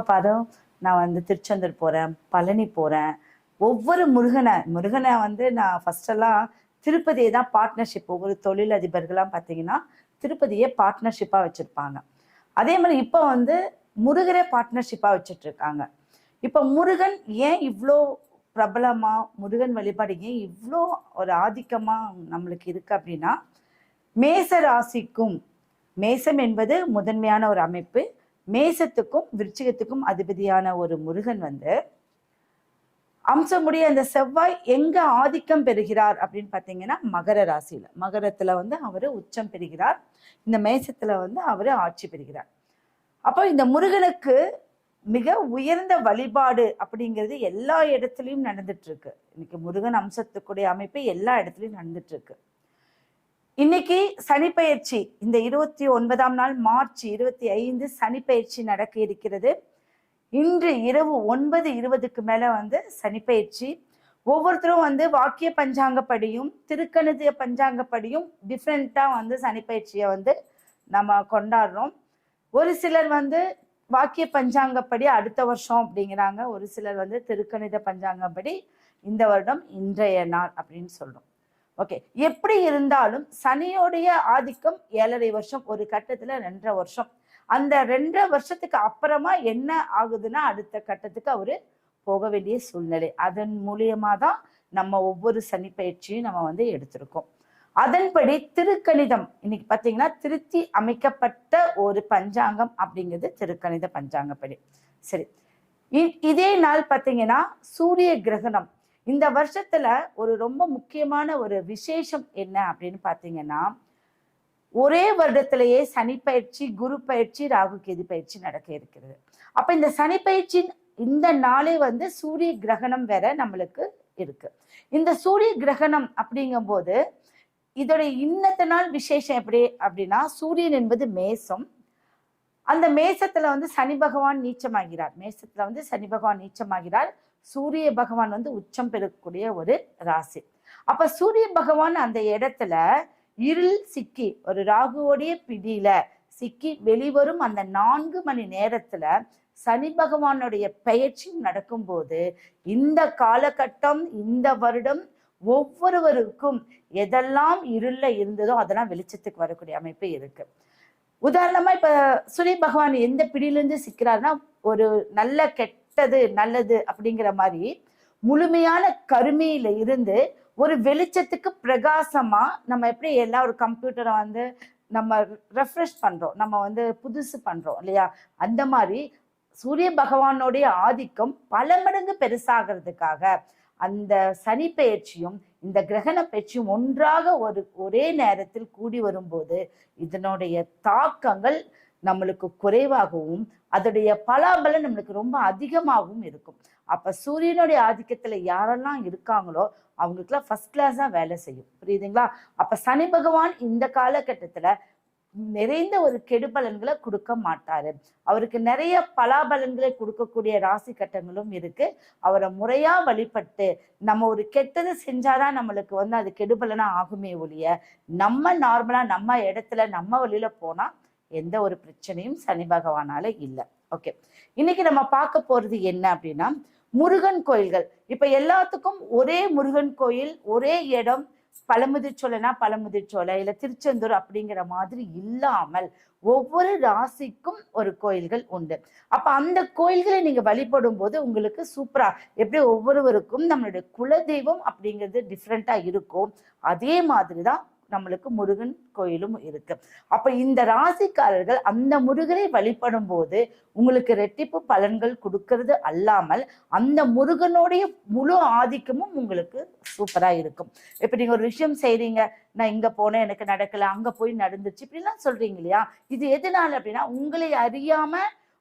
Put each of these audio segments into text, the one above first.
பாரு நான் வந்து திருச்செந்தூர் போகிறேன் பழனி போகிறேன் ஒவ்வொரு முருகனை முருகனை வந்து நான் ஃபஸ்ட்டெல்லாம் திருப்பதியை தான் பார்ட்னர்ஷிப் ஒவ்வொரு தொழிலதிபர்கள்லாம் பார்த்தீங்கன்னா திருப்பதியே பார்ட்னர்ஷிப்பாக வச்சுருப்பாங்க. அதே மாதிரி இப்போ வந்து முருகரே பார்ட்னர்ஷிப்பாக வச்சுட்ருக்காங்க. இப்போ முருகன் ஏன் இவ்வளோ பிரபலமாக முருகன் வழிபாடு ஏன் இவ்வளோ ஒரு ஆதிக்கமாக நம்மளுக்கு இருக்குது அப்படின்னா மேச ராசிக்கும் மேசம் என்பது முதன்மையான ஒரு அமைப்பு மேசத்துக்கும் விருச்சிகத்துக்கும் அதிபதியான ஒரு முருகன் வந்து அம்சமுடைய அந்த செவ்வாய் எங்க ஆதிக்கம் பெறுகிறார் அப்படின்னு பார்த்தீங்கன்னா மகர ராசியில. மகரத்துல வந்து அவர் உச்சம் பெறுகிறார். இந்த மேசத்துல வந்து அவர் ஆட்சி பெறுகிறார். அப்போ இந்த முருகனுக்கு மிக உயர்ந்த வழிபாடு அப்படிங்கிறது எல்லா இடத்துலையும் நடந்துட்டு இருக்கு. இன்னைக்கு முருகன் அம்சத்துக்குடைய அமைப்பு எல்லா இடத்துலையும் நடந்துட்டு இருக்கு. இன்னைக்கு சனிப்பெயர்ச்சி இந்த இருபத்தி ஒன்பதாம் நாள் மார்ச் இருபத்தி ஐந்து சனிப்பெயர்ச்சி நடக்க இருக்கிறது. இன்று இரவு ஒன்பது இருபதுக்கு மேல வந்து சனிப்பெயர்ச்சி. ஒவ்வொருத்தரும் வந்து வாக்கிய பஞ்சாங்கப்படியும் திருக்கணித பஞ்சாங்கப்படியும் டிஃப்ரெண்டா வந்து சனிப்பயிற்சியை வந்து நம்ம கொண்டாடுறோம். ஒரு சிலர் வந்து வாக்கிய பஞ்சாங்கப்படி அடுத்த வருஷம் அப்படிங்கிறாங்க. ஒரு சிலர் வந்து திருக்கணித பஞ்சாங்கப்படி இந்த வருடம் இன்றைய நாள் அப்படின்னு சொல்றோம். ஓகே எப்படி இருந்தாலும் சனியோடைய ஆதிக்கம் ஏழரை வருஷம் ஒரு கட்டத்துல ரெண்டரை வருஷம். அந்த ரெண்டரை வருஷத்துக்கு அப்புறமா என்ன ஆகுதுன்னா அடுத்த கட்டத்துக்கு அவரு போக வேண்டிய சூழ்நிலை. அதன் மூலியமா தான் நம்ம ஒவ்வொரு சனி பயிற்சியும் நம்ம வந்து எடுத்திருக்கோம். அதன்படி திருக்கணிதம் இன்னைக்கு பாத்தீங்கன்னா திருத்தி அமைக்கப்பட்ட ஒரு பஞ்சாங்கம் அப்படிங்கிறது திருக்கணித பஞ்சாங்கப்படி. சரி. இ- இதே நாள் பாத்தீங்கன்னா சூரிய கிரகணம். இந்த வருஷத்துல ஒரு ரொம்ப முக்கியமான ஒரு விசேஷம் என்ன அப்படின்னு பாத்தீங்கன்னா ஒரே வருடத்திலேயே சனி பயிற்சி குரு பயிற்சி ராகு கேது பயிற்சி நடக்க இருக்கிறது. அப்ப இந்த சனி பயிற்சி இந்த நாளே வந்து சூரிய கிரகணம் வேற நம்மளுக்கு இருக்கு. இந்த சூரிய கிரகணம் அப்படிங்கும்போது இதோட இன்னத்த நாள் விசேஷம் எப்படி அப்படின்னா சூரியன் என்பது மேசம். அந்த மேசத்துல வந்து சனி பகவான் நீச்சமாகிறார். மேசத்துல வந்து சனி பகவான் நீச்சமாகிறார். சூரிய பகவான் வந்து உச்சம் பெறக்கூடிய ஒரு ராசி. அப்ப சூரிய பகவான் அந்த இடத்துல இருள் சிக்கி ஒரு ராகுவோடைய பிடியில சிக்கி வெளிவரும் அந்த நான்கு மணி நேரத்துல சனி பகவானுடைய பெயர்ச்சி நடக்கும்போது இந்த காலகட்டம் இந்த வருடம் ஒவ்வொருவருக்கும் எதெல்லாம் இருள்ல இருந்ததோ அதெல்லாம் வெளிச்சத்துக்கு வரக்கூடிய அமைப்பு இருக்கு. உதாரணமா இப்ப சூரிய பகவான் எந்த பிடியிலிருந்து சிக்கிறாருன்னா ஒரு நல்ல கெட்டது நல்லது அப்படிங்கிற மாதிரி முழுமையான கருமையில இருந்து ஒரு வெளிச்சத்துக்கு பிரகாசமா நம்ம எப்படி எல்லா ஒரு கம்ப்யூட்டரை வந்து நம்ம ரெஃப்ரெஷ் பண்றோம். நம்ம வந்து புதுசு பண்றோம் இல்லையா? அந்த மாதிரி சூரிய பகவானுடைய ஆதிக்கம் பல மடங்கு பெருசாகிறதுக்காக அந்த சனி பெயர்ச்சியும் இந்த கிரகண பெயர்ச்சியும் ஒன்றாக ஒரு ஒரே நேரத்தில் கூடி வரும்போது இதனுடைய தாக்கங்கள் நம்மளுக்கு குறைவாகவும் அதோடைய பலாபலம் நம்மளுக்கு ரொம்ப அதிகமாகவும் இருக்கும். அப்ப சூரியனுடைய ஆதிக்கத்துல யாரெல்லாம் இருக்காங்களோ அவங்களுக்குலாம் ஃபர்ஸ்ட் கிளாஸா வேலை செய்யும். புரியுதுங்களா? அப்ப சனி பகவான் இந்த காலகட்டத்துல நிறைந்த ஒரு கெடுபலன்களை கொடுக்க மாட்டாரு. அவருக்கு நிறைய பலாபலன்களை கொடுக்கக்கூடிய ராசி கட்டங்களும் இருக்கு. அவரை முறையா வழிபட்டு நம்ம ஒரு கெட்டது செஞ்சாதான் நம்மளுக்கு வந்து அது கெடுபலனா ஆகுமே ஒழிய நம்ம நார்மலா நம்ம இடத்துல நம்ம வழியில போனா எந்த ஒரு பிரச்சனையும் சனி பகவானால இல்லை. ஓகே இன்னைக்கு நம்ம பார்க்க போறது என்ன அப்படின்னா முருகன் கோயில்கள். இப்ப எல்லாத்துக்கும் ஒரே முருகன் கோயில் ஒரே இடம் பழமுதிர்ச்சோலைனா பழமுதிர்ச்சோலை இல்ல திருச்செந்தூர் அப்படிங்கிற மாதிரி இல்லாமல் ஒவ்வொரு ராசிக்கும் ஒரு கோயில்கள் உண்டு. அப்ப அந்த கோயில்களை நீங்க வழிபடும் போது உங்களுக்கு சூப்பரா எப்படி ஒவ்வொருவருக்கும் நம்மளுடைய குலதெய்வம் அப்படிங்கிறது டிஃப்ரெண்டா இருக்கும். அதே மாதிரிதான் நம்மளுக்கு முருகன் கோயிலும் இருக்கு. அப்ப இந்த ராசிக்காரர்கள் அந்த முருகனை வழிபடும் போது உங்களுக்கு ரெட்டிப்பு பலன்கள் கொடுக்கறது அல்லாமல் அந்த முருகனுடைய முழு ஆதிக்கமும் உங்களுக்கு சூப்பரா இருக்கும். இப்ப நீங்க ஒரு விஷயம் செய்றீங்க நான் இங்க போனேன் எனக்கு நடக்கல அங்க போய் நடந்துச்சு இப்படிலாம் சொல்றீங்க இல்லையா? இது எதனால அப்படின்னா உங்களை அறியாம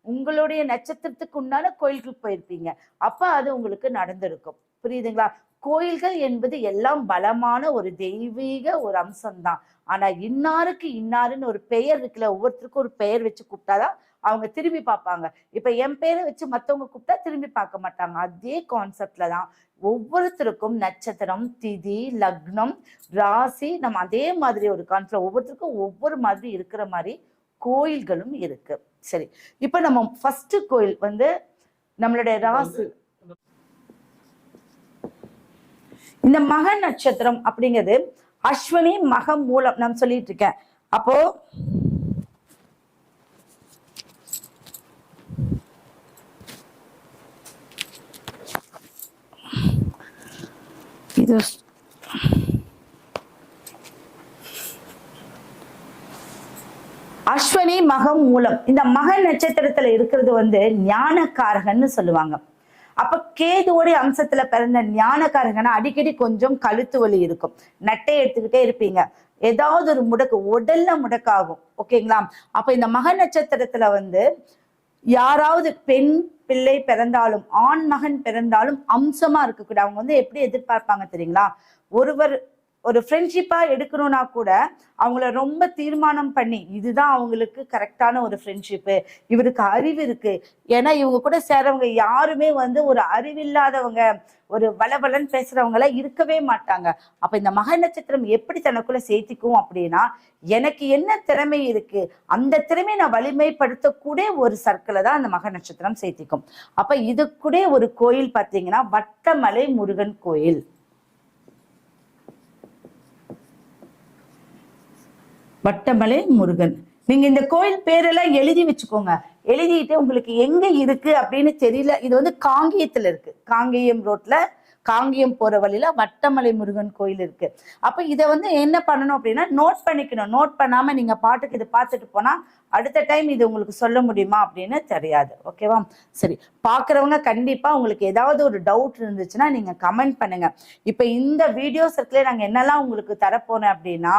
உங்களுடைய நட்சத்திரத்துக்கு உண்டான கோயிலுக்கு போயிருப்பீங்க. அப்ப அது உங்களுக்கு நடந்திருக்கும். புரியுதுங்களா? கோயில்கள் என்பது எல்லாம் பலமான ஒரு தெய்வீக ஒரு அம்சம்தான். ஆனா இன்னாருக்கு இன்னாருன்னு ஒரு பெயர் இருக்குல்ல ஒவ்வொருத்தருக்கும் ஒரு பெயர் வச்சு கூப்பிட்டாதான் அவங்க திரும்பி பார்ப்பாங்க. இப்ப என் பேரை வச்சு மத்தவங்க கூப்பிட்டா திரும்பி பார்க்க மாட்டாங்க. அதே கான்செப்ட்ல தான் ஒவ்வொருத்தருக்கும் நட்சத்திரம் திதி லக்னம் ராசி நம்ம அதே மாதிரி ஒரு கான்செப்ட் ஒவ்வொருத்தருக்கும் ஒவ்வொரு மாதிரி இருக்கிற மாதிரி கோயில்களும் இருக்கு. சரி இப்போ நம்ம ஃபர்ஸ்ட் கோயில் வந்து நம்மளுடைய ராசி இந்த மக நட்சத்திரம் அப்படிங்கிறது அஸ்வினி மகம் மூலம் நான் சொல்லிட்டு இருக்கேன். அப்போ இது அஸ்வினி மகம் மூலம் இந்த மக நட்சத்திரத்துல இருக்கிறது வந்து ஞானக்காரகன்னு சொல்லுவாங்க. அப்ப கேதுவோடைய அம்சத்துல பிறந்த ஞானக்காரங்கன்னா அடிக்கடி கொஞ்சம் கழுத்து வலி இருக்கும். நட்டை எடுத்துக்கிட்டே இருப்பீங்க. ஏதாவது ஒரு முடக்கு உடல்ல முடக்காகும். ஓகேங்களா? அப்ப இந்த மக நட்சத்திரத்துல வந்து யாராவது பெண் பிள்ளை பிறந்தாலும் ஆண் மகன் பிறந்தாலும் அம்சமா இருக்கக்கூடாது அவங்க வந்து எப்படி எதிர்பார்ப்பாங்க தெரியுங்களா? ஒருவர் ஒரு ஃப்ரெண்ட்ஷிப்பாக எடுக்கணும்னா கூட அவங்கள ரொம்ப தீர்மானம் பண்ணி இதுதான் அவங்களுக்கு கரெக்டான ஒரு ஃப்ரெண்ட்ஷிப்பு இவருக்கு அறிவு இருக்கு. ஏன்னா இவங்க கூட சேரவங்க யாருமே வந்து ஒரு அறிவில்லாதவங்க ஒரு வளவலன்னு பேசுறவங்களாம் இருக்கவே மாட்டாங்க. அப்ப இந்த மக நட்சத்திரம் எப்படி தனக்குள்ள சேர்த்திக்கும் அப்படின்னா எனக்கு என்ன திறமை இருக்கு அந்த திறமையை நான் வலிமைப்படுத்தக்கூடிய ஒரு சர்க்கிளை தான் அந்த மக நட்சத்திரம் சேர்த்திக்கும். அப்ப இது கூட ஒரு கோயில் பார்த்தீங்கன்னா வட்டமலை முருகன் கோயில். வட்டமலை முருகன். நீங்க இந்த கோயில் பேரெல்லாம் எழுதி வச்சுக்கோங்க. எழுதிட்டு உங்களுக்கு எங்க இருக்கு அப்படின்னு தெரியல. இது வந்து காங்கேயத்துல இருக்கு. காங்கேயம் ரோட்ல காங்கேயம் போற வழியில வட்டமலை முருகன் கோயில் இருக்கு. அப்ப இதை வந்து என்ன பண்ணணும் அப்படின்னா நோட் பண்ணிக்கணும். நோட் பண்ணாம நீங்க பாட்டுக்கு இது பார்த்துட்டு போனா அடுத்த டைம் இது உங்களுக்கு சொல்ல முடியுமா அப்படின்னு தெரியாது. ஓகேவா சரி. பார்க்குறவங்க கண்டிப்பா உங்களுக்கு ஏதாவது ஒரு டவுட் இருந்துச்சுன்னா நீங்க கமெண்ட் பண்ணுங்க. இப்போ இந்த வீடியோ சர்க்கிளே நாங்கள் என்னெல்லாம் உங்களுக்கு தரப்போறேன் அப்படின்னா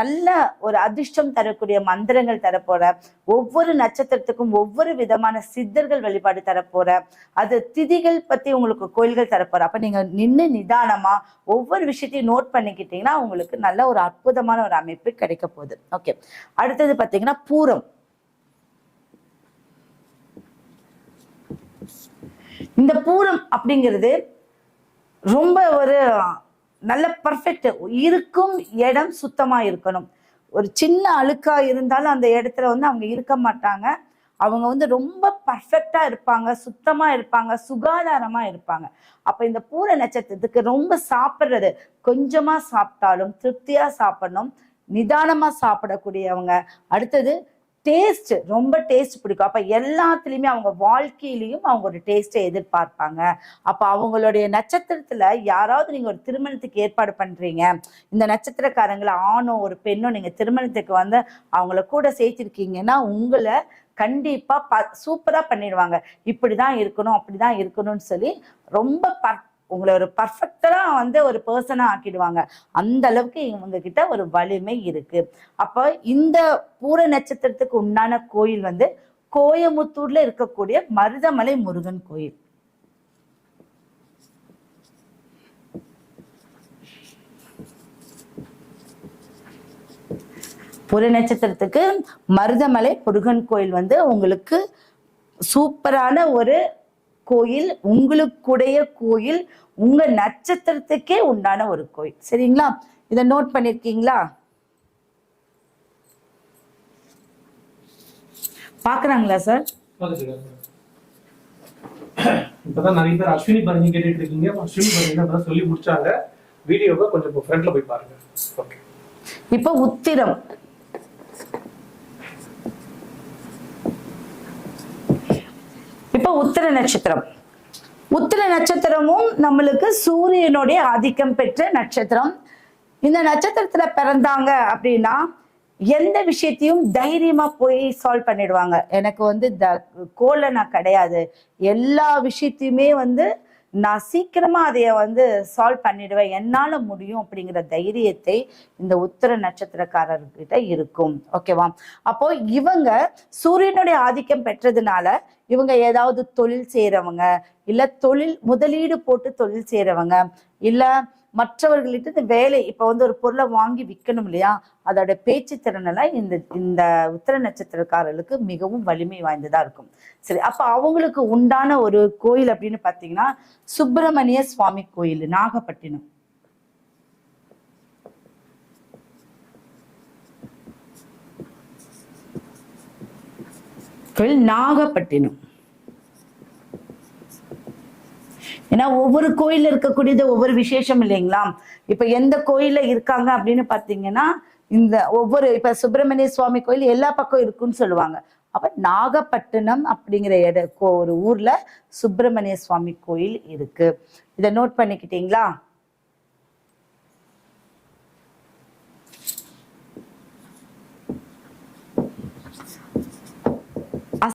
நல்ல ஒரு அதிர்ஷ்டம் தரக்கூடிய மந்திரங்கள் தரப்போற ஒவ்வொரு நட்சத்திரத்துக்கும் ஒவ்வொரு விதமான சித்தர்கள் வழிபாடு தரப்போற அது திதிகள் பத்தி உங்களுக்கு கோயில்கள் தரப்போறேன். அப்ப நீங்கள் நின்று நிதானமாக ஒவ்வொரு விஷயத்தையும் நோட் பண்ணிக்கிட்டீங்கன்னா உங்களுக்கு நல்ல ஒரு அற்புதமான ஒரு அமைப்பு கிடைக்க போகுது. ஓகே அடுத்தது பார்த்தீங்கன்னா பூரம். இந்த பூரம் அப்படிங்கிறது ரொம்ப ஒரு நல்ல பர்ஃபெக்ட் இருக்கும் இடம் சுத்தமாக இருக்கணும். ஒரு சின்ன அழுக்காக இருந்தாலும் அந்த இடத்துல வந்து அவங்க இருக்க மாட்டாங்க. அவங்க வந்து ரொம்ப பர்ஃபெக்டா இருப்பாங்க சுத்தமா இருப்பாங்க சுகாதாரமா இருப்பாங்க. அப்ப இந்த பூர நட்சத்திரத்துக்கு ரொம்ப சாப்பிட்றது கொஞ்சமா சாப்பிட்டாலும் திருப்தியா சாப்பிடணும் நிதானமா சாப்பிடக்கூடியவங்க. அடுத்தது டேஸ்ட் ரொம்ப டேஸ்ட் பிடிக்கும். அப்ப எல்லாத்துலயுமே அவங்க வாழ்க்கையிலையும் அவங்க ஒரு டேஸ்ட்டை எதிர்பார்ப்பாங்க. அப்ப அவங்களுடைய நட்சத்திரத்துல யாராவது நீங்க ஒரு திருமணத்துக்கு ஏற்பாடு பண்றீங்க. இந்த நட்சத்திரக்காரங்களை ஆணும் ஒரு பெண்ணும் நீங்க திருமணத்துக்கு வந்து அவங்கள கூட சேர்த்திருக்கீங்கன்னா உங்களை கண்டிப்பா ப சூப்பரா பண்ணிடுவாங்க. இப்படிதான் இருக்கணும் அப்படிதான் இருக்கணும்னு சொல்லி ரொம்ப பர் உங்களை ஒரு பர்ஃபெக்டா வந்து ஒரு பர்சனா ஆக்கிடுவாங்க. அந்த அளவுக்கு இவங்க கிட்ட ஒரு வலிமை இருக்கு. அப்போ இந்த பூர நட்சத்திரத்துக்கு உண்டான கோயில் வந்து கோயமுத்தூர்ல இருக்கக்கூடிய மருதமலை முருகன் கோயில். புற நட்சத்திரத்துக்கு மருதமலை முருகன் கோயில் வந்து உங்களுக்கு சூப்பரான ஒரு கோயில் உங்களுக்குடைய கோயில் உங்க நட்சத்திரத்துக்கே உண்டான ஒரு கோயில். சரிங்களா? இதை நோட் பண்ணிருக்கீங்களா? பாக்குறாங்களா சார் இப்பதான் நிறைய பேர் அஸ்வினி பரணி கேட்டுட்டு இருக்கீங்க. அஸ்வினி பரணி சொல்லி முடிச்சாங்க. வீடியோவை கொஞ்சம் ஃப்ரண்ட்ல போய் பாருங்க. ஓகே இப்ப உத்திரம். இப்ப உத்திர நட்சத்திரம். உத்திர நட்சத்திரமும் நம்மளுக்கு சூரியனுடைய ஆதிக்கம் பெற்ற நட்சத்திரம். இந்த நட்சத்திரத்துல பிறந்தாங்க அப்படின்னா எந்த விஷயத்தையும் தைரியமா போய் சால்வ் பண்ணிடுவாங்க. எனக்கு வந்து த கோல நான் கிடையாது. எல்லா விஷயத்தையுமே வந்து நான் சீக்கிரமா அதைய வந்து சால்வ் பண்ணிடுவேன். என்னால முடியும் அப்படிங்கிற தைரியத்தை இந்த உத்தர நட்சத்திரக்காரர்கிட்ட இருக்கும். ஓகேவா அப்போ இவங்க சூரியனுடைய ஆதிக்கம் பெற்றதுனால இவங்க ஏதாவது தொழில் செய்யறவங்க இல்லை தொழில் முதலீடு போட்டு தொழில் செய்யறவங்க இல்லை மற்றவர்கள்ட்ட இந்த வேலை இப்ப வந்து ஒரு பொருளை வாங்கி விற்கணும் இல்லையா? அதோட பேச்சு திறனெல்லாம் இந்த இந்த உத்தர நட்சத்திரக்காரர்களுக்கு மிகவும் வலிமை வாய்ந்ததா இருக்கும். சரி அப்ப அவங்களுக்கு உண்டான ஒரு கோயில் அப்படின்னு பாத்தீங்கன்னா சுப்பிரமணிய சுவாமி கோயில் நாகப்பட்டினம். கோயில் நாகப்பட்டினம். ஏன்னா ஒவ்வொரு கோயிலில் இருக்கக்கூடியது ஒவ்வொரு விசேஷம் இல்லைங்களா? இப்ப எந்த கோயிலில் இருக்காங்க அப்படின்னு பாத்தீங்கன்னா இந்த ஒவ்வொரு இப்ப சுப்பிரமணிய சுவாமி கோயில் எல்லா பக்கம் இருக்குன்னு சொல்லுவாங்க. அப்ப நாகப்பட்டினம் அப்படிங்கிற இட கோ- ஒரு ஊர்ல சுப்பிரமணிய சுவாமி கோயில் இருக்கு. இதை நோட் பண்ணிக்கிட்டீங்களா?